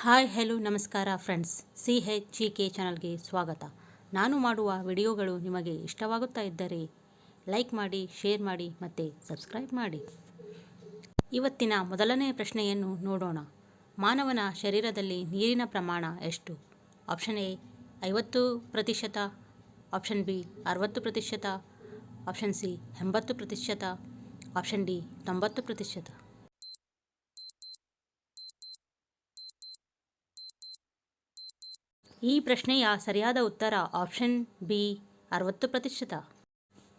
Hi, hello, ನಮಸ್ಕಾರ friends. C H G K ಚಾನಲ್ಗೆ ಸ್ವಾಗತ. ನಾನು ಮಾಡುವ ವಿಡಿಯೋಗಳು ನಿಮಗೆ ಇಷ್ಟವಾಗುತ್ತಾ ಇದ್ದರೆ ಲೈಕ್ ಮಾಡಿ, ಶೇರ್ ಮಾಡಿ ಮತ್ತು ಸಬ್ಸ್ಕ್ರೈಬ್ ಮಾಡಿ. ಇವತ್ತಿನ ಮೊದಲನೇ ಪ್ರಶ್ನೆಯನ್ನು ನೋಡೋಣ. ಮಾನವನ ಶರೀರದಲ್ಲಿ ನೀರಿನ ಪ್ರಮಾಣ ಎಷ್ಟು? ಆಪ್ಷನ್ ಎ, ಐವತ್ತು ಪ್ರತಿಶತ, ಆಪ್ಷನ್ ಬಿ, ಅರವತ್ತು ಪ್ರತಿಶತ, ಆಪ್ಷನ್ ಸಿ, ಎಂಬತ್ತು ಪ್ರತಿಶತ, ಆಪ್ಷನ್ ಡಿ, ತೊಂಬತ್ತು ಪ್ರತಿಶತ. ಈ ಪ್ರಶ್ನೆಯ ಸರಿಯಾದ ಉತ್ತರ ಆಪ್ಷನ್ ಬಿ, ಅರವತ್ತು ಪ್ರತಿಶತ.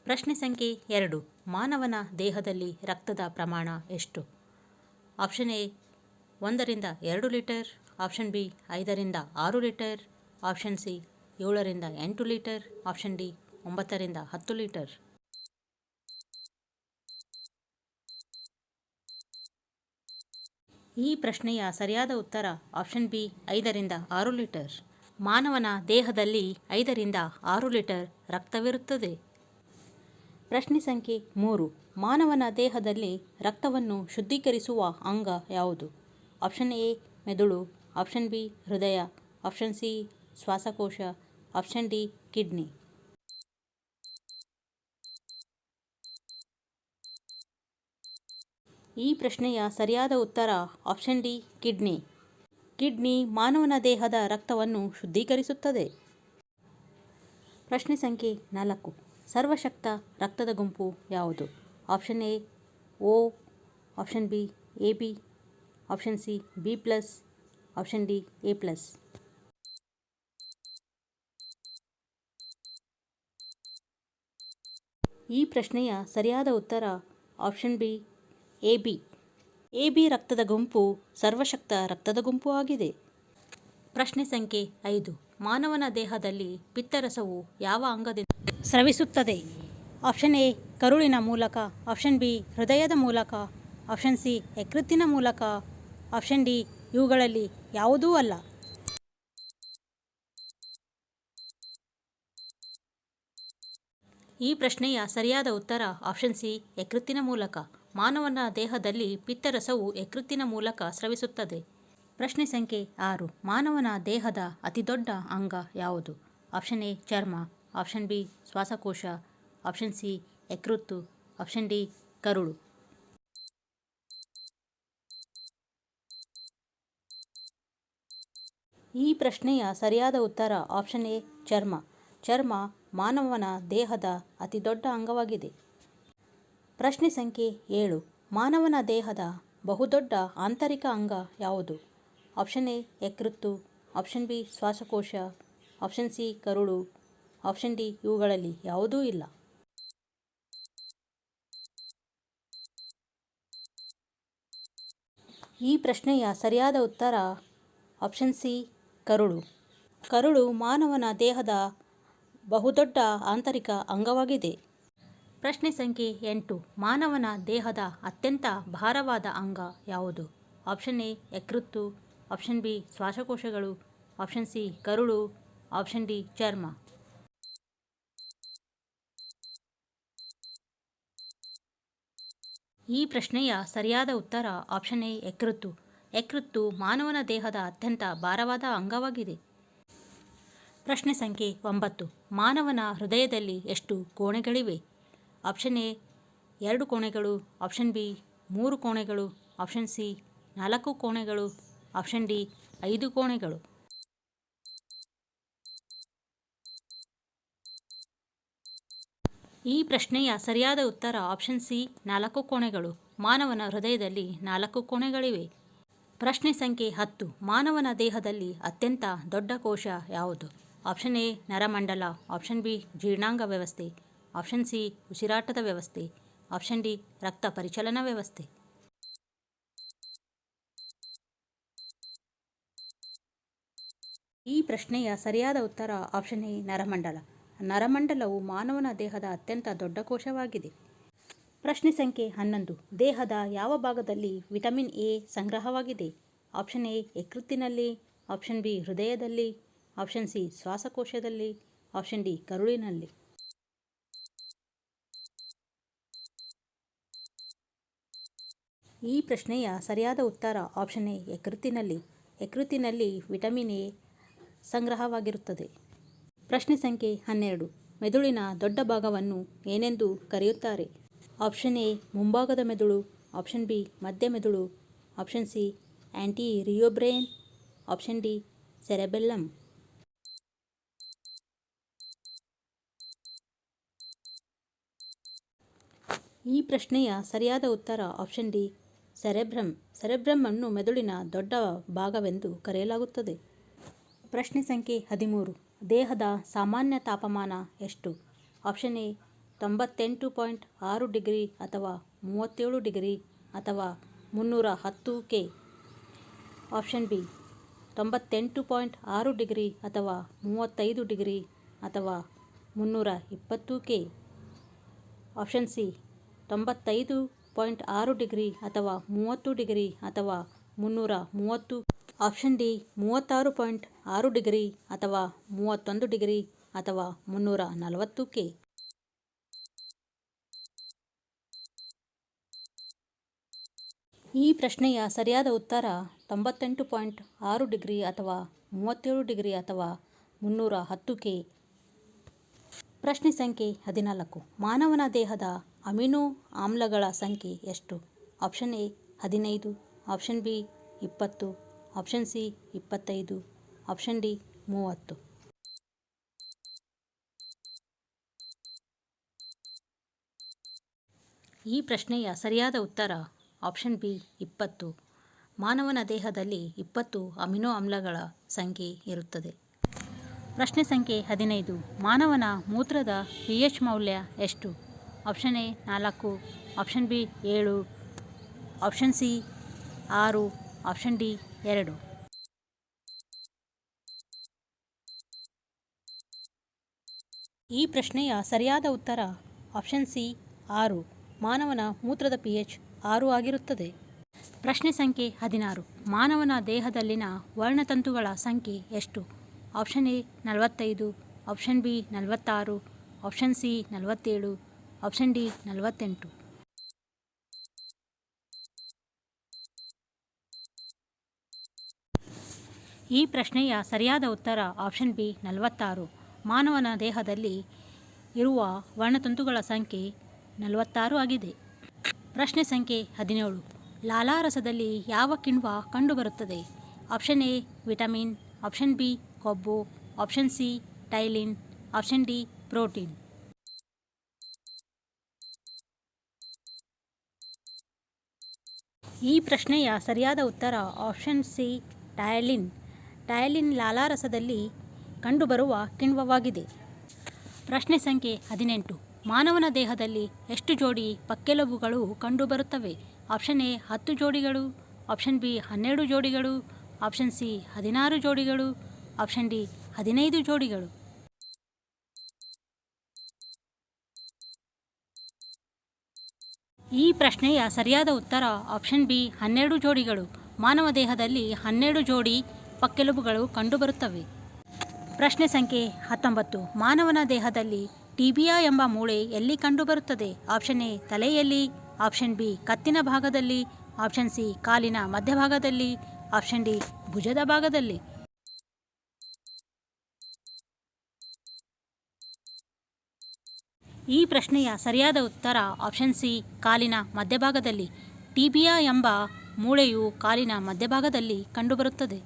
ಪ್ರಶ್ನೆ ಸಂಖ್ಯೆ ಎರಡು, ಮಾನವನ ದೇಹದಲ್ಲಿ ರಕ್ತದ ಪ್ರಮಾಣ ಎಷ್ಟು? ಆಪ್ಷನ್ ಎ, ಒಂದರಿಂದ ಎರಡು ಲೀಟರ್. ಆಪ್ಷನ್ ಬಿ, ಐದರಿಂದ ಆರು ಲೀಟರ್. ಆಪ್ಷನ್ ಸಿ, ಏಳರಿಂದ ಎಂಟು ಲೀಟರ್. ಆಪ್ಷನ್ ಡಿ, ಒಂಬತ್ತರಿಂದ ಹತ್ತು ಲೀಟರ್. ಈ ಪ್ರಶ್ನೆಯ ಸರಿಯಾದ ಉತ್ತರ ಆಪ್ಷನ್ ಬಿ, ಐದರಿಂದ ಆರು ಲೀಟರ್. ಮಾನವನ ದೇಹದಲ್ಲಿ ಐದರಿಂದ ಆರು ಲೀಟರ್ ರಕ್ತವಿರುತ್ತದೆ. ಪ್ರಶ್ನೆ ಸಂಖ್ಯೆ ಮೂರು. ಮಾನವನ ದೇಹದಲ್ಲಿ ರಕ್ತವನ್ನು ಶುದ್ಧೀಕರಿಸುವ ಅಂಗ ಯಾವುದು? ಆಪ್ಷನ್ ಎ, ಮೆದುಳು, ಆಪ್ಷನ್ ಬಿ, ಹೃದಯ, ಆಪ್ಷನ್ ಸಿ, ಶ್ವಾಸಕೋಶ, ಆಪ್ಷನ್ ಡಿ, ಕಿಡ್ನಿ. ಈ ಪ್ರಶ್ನೆಯ ಸರಿಯಾದ ಉತ್ತರ ಆಪ್ಷನ್ ಡಿ, ಕಿಡ್ನಿ. ಕಿಡ್ನಿ ಮಾನವನ ದೇಹದ ರಕ್ತವನ್ನು ಶುದ್ಧೀಕರಿಸುತ್ತದೆ. ಪ್ರಶ್ನೆ ಸಂಖ್ಯೆ ನಾಲ್ಕು. ಸರ್ವಶಕ್ತ ರಕ್ತದ ಗುಂಪು ಯಾವುದು? Option A O option B, A, B, option C, B plus, option D, A plus. ಈ ಪ್ರಶ್ನೆಯ ಸರಿಯಾದ ಉತ್ತರ option B, A, B. A B ರಕ್ತದ ಗುಂಪು ಸರ್ವಶಕ್ತ ರಕ್ತದ ಗುಂಪು ಆಗಿದೆ. ಪ್ರಶ್ನೆ ಸಂಖ್ಯೆ ಐದು. ಮಾನವನ ದೇಹದಲ್ಲಿ ಪಿತ್ತರಸವು ಯಾವ ಅಂಗದಿಂದ ಸ್ರವಿಸುತ್ತದೆ? ಆಪ್ಷನ್ ಎ, ಕರುಳಿನ ಮೂಲಕ. ಆಪ್ಷನ್ ಬಿ, ಹೃದಯದ ಮೂಲಕ. ಆಪ್ಷನ್ ಸಿ, ಯಕೃತ್ತಿನ ಮೂಲಕ. ಆಪ್ಷನ್ ಡಿ, ಇವುಗಳಲ್ಲಿ ಯಾವುದೂ ಅಲ್ಲ. ಈ ಪ್ರಶ್ನೆಯ ಸರಿಯಾದ ಉತ್ತರ ಆಪ್ಷನ್ ಸಿ ಯಕೃತ್ತಿನ ಮೂಲಕ. ಮಾನವನ ದೇಹದಲ್ಲಿ ಪಿತ್ತರಸವು ಯಕೃತ್ತಿನ ಮೂಲಕ ಸ್ರವಿಸುತ್ತದೆ. ಪ್ರಶ್ನೆ ಸಂಖ್ಯೆ ಆರು, ಮಾನವನ ದೇಹದ ಅತಿದೊಡ್ಡ ಅಂಗ ಯಾವುದು? ಆಪ್ಷನ್ ಎ ಚರ್ಮ. ಆಪ್ಷನ್ ಬಿ ಶ್ವಾಸಕೋಶ. ಆಪ್ಷನ್ ಸಿ ಯಕೃತ್ತು. ಆಪ್ಷನ್ ಡಿ ಕರುಳು. ಈ ಪ್ರಶ್ನೆಯ ಸರಿಯಾದ ಉತ್ತರ ಆಪ್ಷನ್ ಎ ಚರ್ಮ. ಚರ್ಮ ಮಾನವನ ದೇಹದ ಅತಿದೊಡ್ಡ ಅಂಗವಾಗಿದೆ. ಪ್ರಶ್ನೆ ಸಂಖ್ಯೆ ಏಳು. ಮಾನವನ ದೇಹದ ಬಹುದೊಡ್ಡ ಆಂತರಿಕ ಅಂಗ ಯಾವುದು? ಆಪ್ಷನ್ ಎ, ಯಕೃತ್ತು. ಆಪ್ಷನ್ ಬಿ, ಶ್ವಾಸಕೋಶ. ಆಪ್ಷನ್ ಸಿ, ಕರುಳು. ಆಪ್ಷನ್ ಡಿ, ಇವುಗಳಲ್ಲಿ ಯಾವುದೂ ಇಲ್ಲ. ಈ ಪ್ರಶ್ನೆಯ ಸರಿಯಾದ ಉತ್ತರ ಆಪ್ಷನ್ ಸಿ, ಕರುಳು. ಕರುಳು ಮಾನವನ ದೇಹದ ಬಹುದೊಡ್ಡ ಆಂತರಿಕ ಅಂಗವಾಗಿದೆ. ಪ್ರಶ್ನೆ ಸಂಖ್ಯೆ ಎಂಟು. ಮಾನವನ ದೇಹದ ಅತ್ಯಂತ ಭಾರವಾದ ಅಂಗ ಯಾವುದು? ಆಪ್ಷನ್ ಎ, ಯಕೃತ್ತು. ಆಪ್ಷನ್ ಬಿ, ಶ್ವಾಸಕೋಶಗಳು. ಆಪ್ಷನ್ ಸಿ ಕರುಳು ಆಪ್ಷನ್ ಡಿ, ಚರ್ಮ. ಈ ಪ್ರಶ್ನೆಯ ಸರಿಯಾದ ಉತ್ತರ ಆಪ್ಷನ್ ಎ, ಯಕೃತ್ತು. ಯಕೃತ್ತು ಮಾನವನ ದೇಹದ ಅತ್ಯಂತ ಭಾರವಾದ ಅಂಗವಾಗಿದೆ. ಪ್ರಶ್ನೆ ಸಂಖ್ಯೆ ಒಂಬತ್ತು. ಮಾನವನ ಹೃದಯದಲ್ಲಿ ಎಷ್ಟು ಕೋಣೆಗಳಿವೆ? ಆಪ್ಷನ್ ಎ, ಎರಡು ಕೋಣೆಗಳು. ಆಪ್ಷನ್ ಬಿ, ಮೂರು ಕೋಣೆಗಳು. ಆಪ್ಷನ್ ಸಿ, ನಾಲ್ಕು ಕೋಣೆಗಳು. ಆಪ್ಷನ್ ಡಿ, ಐದು ಕೋಣೆಗಳು. ಈ ಪ್ರಶ್ನೆಯ ಸರಿಯಾದ ಉತ್ತರ ಆಪ್ಷನ್ ಸಿ, ನಾಲ್ಕು ಕೋಣೆಗಳು. ಮಾನವನ ಹೃದಯದಲ್ಲಿ ನಾಲ್ಕು ಕೋಣೆಗಳಿವೆ. ಪ್ರಶ್ನೆ ಸಂಖ್ಯೆ ಹತ್ತು. ಮಾನವನ ದೇಹದಲ್ಲಿ ಅತ್ಯಂತ ದೊಡ್ಡ ಕೋಶ ಯಾವುದು? ಆಪ್ಷನ್ ಎ ನರಮಂಡಲ ಆಪ್ಷನ್ ಬಿ ಜೀರ್ಣಾಂಗ ವ್ಯವಸ್ಥೆ ಆಪ್ಷನ್ ಸಿ ಉಸಿರಾಟದ ವ್ಯವಸ್ಥೆ ಆಪ್ಷನ್ ಡಿ ರಕ್ತ ಪರಿಚಲನಾ ವ್ಯವಸ್ಥೆ ಈ ಪ್ರಶ್ನೆಯ ಸರಿಯಾದ ಉತ್ತರ ಆಪ್ಷನ್ ಎ ನರಮಂಡಲ ನರಮಂಡಲವು ಮಾನವನ ದೇಹದ ಅತ್ಯಂತ ದೊಡ್ಡ ಕೋಶವಾಗಿದೆ. ಪ್ರಶ್ನೆ ಸಂಖ್ಯೆ ಹನ್ನೊಂದು. ದೇಹದ ಯಾವ ಭಾಗದಲ್ಲಿ ವಿಟಮಿನ್ ಎ ಸಂಗ್ರಹವಾಗಿದೆ? ಆಪ್ಷನ್ ಎ ಯಕೃತ್ತಿನಲ್ಲಿ. ಆಪ್ಷನ್ ಬಿ ಹೃದಯದಲ್ಲಿ. ಆಪ್ಷನ್ ಸಿ, ಶ್ವಾಸಕೋಶದಲ್ಲಿ. ಆಪ್ಷನ್ ಡಿ, ಕರುಳಿನಲ್ಲಿ. ಈ ಪ್ರಶ್ನೆಯ ಸರಿಯಾದ ಉತ್ತರ ಆಪ್ಷನ್ ಎ, ಯಕೃತ್ತಿನಲ್ಲಿ. ಯಕೃತ್ತಿನಲ್ಲಿ ವಿಟಮಿನ್ ಎ ಸಂಗ್ರಹವಾಗಿರುತ್ತದೆ. ಪ್ರಶ್ನೆ ಸಂಖ್ಯೆ ಹನ್ನೆರಡು, ಮೆದುಳಿನ ದೊಡ್ಡ ಭಾಗವನ್ನು ಏನೆಂದು ಕರೆಯುತ್ತಾರೆ? ಆಪ್ಷನ್ ಎ, ಮುಂಭಾಗದ ಮೆದುಳು. ಆಪ್ಷನ್ ಬಿ, ಮಧ್ಯ ಮೆದುಳು. ಆಪ್ಷನ್ ಸಿ ಆ್ಯಂಟಿ ರಿಯೋಬ್ರೇನ್ ಆಪ್ಷನ್ ಡಿ ಸೆರೆಬೆಲ್ಲಮ್ ಈ ಪ್ರಶ್ನೆಯ ಸರಿಯಾದ ಉತ್ತರ ಆಪ್ಷನ್ ಡಿ ಸೆರೆಬ್ರಮ್ ಸೆರೆಬ್ರಮ್ ಅನ್ನು ಮೆದುಳಿನ ದೊಡ್ಡ ಭಾಗವೆಂದು ಕರೆಯಲಾಗುತ್ತದೆ. ಪ್ರಶ್ನೆ ಸಂಖ್ಯೆ ಹದಿಮೂರು, ದೇಹದ ಸಾಮಾನ್ಯ ತಾಪಮಾನ ಎಷ್ಟು? ಆಪ್ಷನ್ ಎ, ತೊಂಬತ್ತೆಂಟು ಪಾಯಿಂಟ್ ಆರು ಡಿಗ್ರಿ ಅಥವಾ ಮೂವತ್ತೇಳು ಡಿಗ್ರಿ ಅಥವಾ ಮುನ್ನೂರ ಹತ್ತು ಕೆ. ಆಪ್ಷನ್ ಬಿ, ತೊಂಬತ್ತೆಂಟು ಪಾಯಿಂಟ್ ಆರು ಡಿಗ್ರಿ ಅಥವಾ ಮೂವತ್ತೈದು ಡಿಗ್ರಿ ಅಥವಾ ಮುನ್ನೂರ ಇಪ್ಪತ್ತು ಕೆ. ಆಪ್ಷನ್ ಸಿ ತೊಂಬತ್ತೈದು ಪಾಯಿಂಟ್ ಆರು ಡಿಗ್ರಿ ಅಥವಾ ಮೂವತ್ತು ಡಿಗ್ರಿ ಅಥವಾ ಮುನ್ನೂರ ಮೂವತ್ತು. ಆಪ್ಷನ್ ಡಿ, ಮೂವತ್ತಾರು ಪಾಯಿಂಟ್ ಆರು ಡಿಗ್ರಿ ಅಥವಾ ಮೂವತ್ತೊಂದು ಡಿಗ್ರಿ ಅಥವಾ ಮುನ್ನೂರ ನಲವತ್ತು ಕೆ. ಈ ಪ್ರಶ್ನೆಯ ಸರಿಯಾದ ಉತ್ತರ ತೊಂಬತ್ತೆಂಟು ಪಾಯಿಂಟ್ ಆರು ಡಿಗ್ರಿ ಅಥವಾ ಮೂವತ್ತೇಳು ಡಿಗ್ರಿ ಅಥವಾ ಮುನ್ನೂರ ಹತ್ತು ಕೆ. ಪ್ರಶ್ನೆ ಸಂಖ್ಯೆ ಹದಿನಾಲ್ಕು. ಮಾನವನ ದೇಹದ ಅಮಿನೋ ಆಮ್ಲಗಳ ಸಂಖ್ಯೆ ಎಷ್ಟು? ಆಪ್ಷನ್ ಎ ಹದಿನೈದು, ಆಪ್ಷನ್ ಬಿ ಇಪ್ಪತ್ತು, ಆಪ್ಷನ್ ಸಿ ಇಪ್ಪತ್ತೈದು, ಆಪ್ಷನ್ ಡಿ ಮೂವತ್ತು. ಈ ಪ್ರಶ್ನೆಯ ಸರಿಯಾದ ಉತ್ತರ ಆಪ್ಷನ್ ಬಿ ಇಪ್ಪತ್ತು. ಮಾನವನ ದೇಹದಲ್ಲಿ ಇಪ್ಪತ್ತು ಅಮಿನೋ ಆಮ್ಲಗಳ ಸಂಖ್ಯೆ ಇರುತ್ತದೆ. ಪ್ರಶ್ನೆ ಸಂಖ್ಯೆ ಹದಿನೈದು. ಮಾನವನ ಮೂತ್ರದ ಪಿ ಎಚ್ ಮೌಲ್ಯ ಎಷ್ಟು? ಆಪ್ಷನ್ ಎ ನಾಲ್ಕು. ಆಪ್ಷನ್ ಬಿ ಏಳು. ಆಪ್ಷನ್ ಸಿ ಆರು. ಆಪ್ಷನ್ ಡಿ ಎರಡು. ಈ ಪ್ರಶ್ನೆಯ ಸರಿಯಾದ ಉತ್ತರ ಆಪ್ಷನ್ ಸಿ ಆರು. ಮಾನವನ ಮೂತ್ರದ ಪಿ ಎಚ್ ಆರು ಆಗಿರುತ್ತದೆ. ಪ್ರಶ್ನೆ ಸಂಖ್ಯೆ ಹದಿನಾರು. ಮಾನವನ ದೇಹದಲ್ಲಿನ ವರ್ಣತಂತುಗಳ ಸಂಖ್ಯೆ ಎಷ್ಟು? ಆಪ್ಷನ್ ಎ ನಲವತ್ತೈದು. ಆಪ್ಷನ್ ಬಿ ನಲವತ್ತಾರು. ಆಪ್ಷನ್ ಸಿ ನಲವತ್ತೇಳು. ಆಪ್ಷನ್ ಡಿ ನಲವತ್ತೆಂಟು. ಈ ಪ್ರಶ್ನೆಯ ಸರಿಯಾದ ಉತ್ತರ ಆಪ್ಷನ್ ಬಿ ನಲವತ್ತಾರು. ಮಾನವನ ದೇಹದಲ್ಲಿ ಇರುವ ವರ್ಣತಂತುಗಳ ಸಂಖ್ಯೆ ನಲವತ್ತಾರು ಆಗಿದೆ. ಪ್ರಶ್ನೆ ಸಂಖ್ಯೆ ಹದಿನೇಳು. ಲಾಲಾರಸದಲ್ಲಿ ಯಾವ ಕಿಣ್ವ ಕಂಡುಬರುತ್ತದೆ? Option A vitamin option B ಕೊಬ್ಬು. Option C ptyalin option D protein ಈ ಪ್ರಶ್ನೆಯ ಸರಿಯಾದ ಉತ್ತರ ಆಪ್ಷನ್ ಸಿ, ಟಯಲಿನ್. ಟಯಲಿನ್ ಲಾಲಾರಸದಲ್ಲಿ ಕಂಡುಬರುವ ಕಿಣ್ವವಾಗಿದೆ. ಪ್ರಶ್ನೆ ಸಂಖ್ಯೆ ಹದಿನೆಂಟು. ಮಾನವನ ದೇಹದಲ್ಲಿ ಎಷ್ಟು ಜೋಡಿ ಪಕ್ಕೆಲುಬುಗಳು ಕಂಡುಬರುತ್ತವೆ? ಆಪ್ಷನ್ ಎ, ಹತ್ತು ಜೋಡಿಗಳು. ಆಪ್ಷನ್ ಬಿ, ಹನ್ನೆರಡು ಜೋಡಿಗಳು. ಆಪ್ಷನ್ ಸಿ, ಹದಿನಾರು ಜೋಡಿಗಳು. ಆಪ್ಷನ್ ಡಿ, ಹದಿನೈದು ಜೋಡಿಗಳು. ಈ ಪ್ರಶ್ನೆಯ ಸರಿಯಾದ ಉತ್ತರ ಆಪ್ಷನ್ ಬಿ ಹನ್ನೆರಡು ಜೋಡಿಗಳು. ಮಾನವ ದೇಹದಲ್ಲಿ ಹನ್ನೆರಡು ಜೋಡಿ ಪಕ್ಕೆಲುಬುಗಳು ಕಂಡುಬರುತ್ತವೆ. ಪ್ರಶ್ನೆ ಸಂಖ್ಯೆ ಹತ್ತೊಂಬತ್ತು. ಮಾನವನ ದೇಹದಲ್ಲಿ ಟಿಬಿಯಾ ಎಂಬ ಮೂಳೆ ಎಲ್ಲಿ ಕಂಡುಬರುತ್ತದೆ? ಆಪ್ಷನ್ ಎ ತಲೆಯಲ್ಲಿ. ಆಪ್ಷನ್ ಬಿ ಕತ್ತಿನ ಭಾಗದಲ್ಲಿ. ಆಪ್ಷನ್ ಸಿ ಕಾಲಿನ ಮಧ್ಯಭಾಗದಲ್ಲಿ. ಆಪ್ಷನ್ ಡಿ ಭುಜದ ಭಾಗದಲ್ಲಿ. ಈ ಪ್ರಶ್ನೆಯ ಸರಿಯಾದ ಉತ್ತರ ಆಪ್ಷನ್ ಸಿ ಕಾಲಿನ ಮಧ್ಯಭಾಗದಲ್ಲಿ. ಟಿಬಿಯಾ ಎಂಬ ಮೂಳೆಯು ಕಾಲಿನ ಮಧ್ಯಭಾಗದಲ್ಲಿ ಕಂಡುಬರುತ್ತದೆ.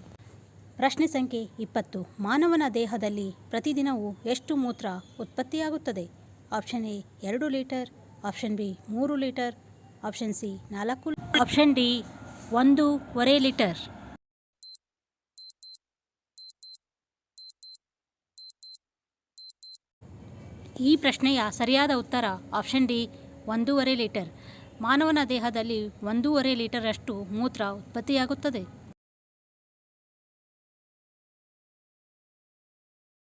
ಪ್ರಶ್ನೆ ಸಂಖ್ಯೆ ಇಪ್ಪತ್ತು. ಮಾನವನ ದೇಹದಲ್ಲಿ ಪ್ರತಿದಿನವೂ ಎಷ್ಟು ಮೂತ್ರ ಉತ್ಪತ್ತಿಯಾಗುತ್ತದೆ? ಆಪ್ಷನ್ ಎ ಎರಡು ಲೀಟರ್. ಆಪ್ಷನ್ ಬಿ ಮೂರು ಲೀಟರ್. ಆಪ್ಷನ್ ಸಿ ನಾಲ್ಕು ಆಪ್ಷನ್ ಡಿ ಒಂದೂವರೆ ಲೀಟರ್. ಈ ಪ್ರಶ್ನೆಯ ಸರಿಯಾದ ಉತ್ತರ ಆಪ್ಷನ್ ಡಿ ಒಂದೂವರೆ ಲೀಟರ್. ಮಾನವನ ದೇಹದಲ್ಲಿ ಒಂದೂವರೆ ಲೀಟರಷ್ಟು ಮೂತ್ರ ಉತ್ಪತ್ತಿಯಾಗುತ್ತದೆ.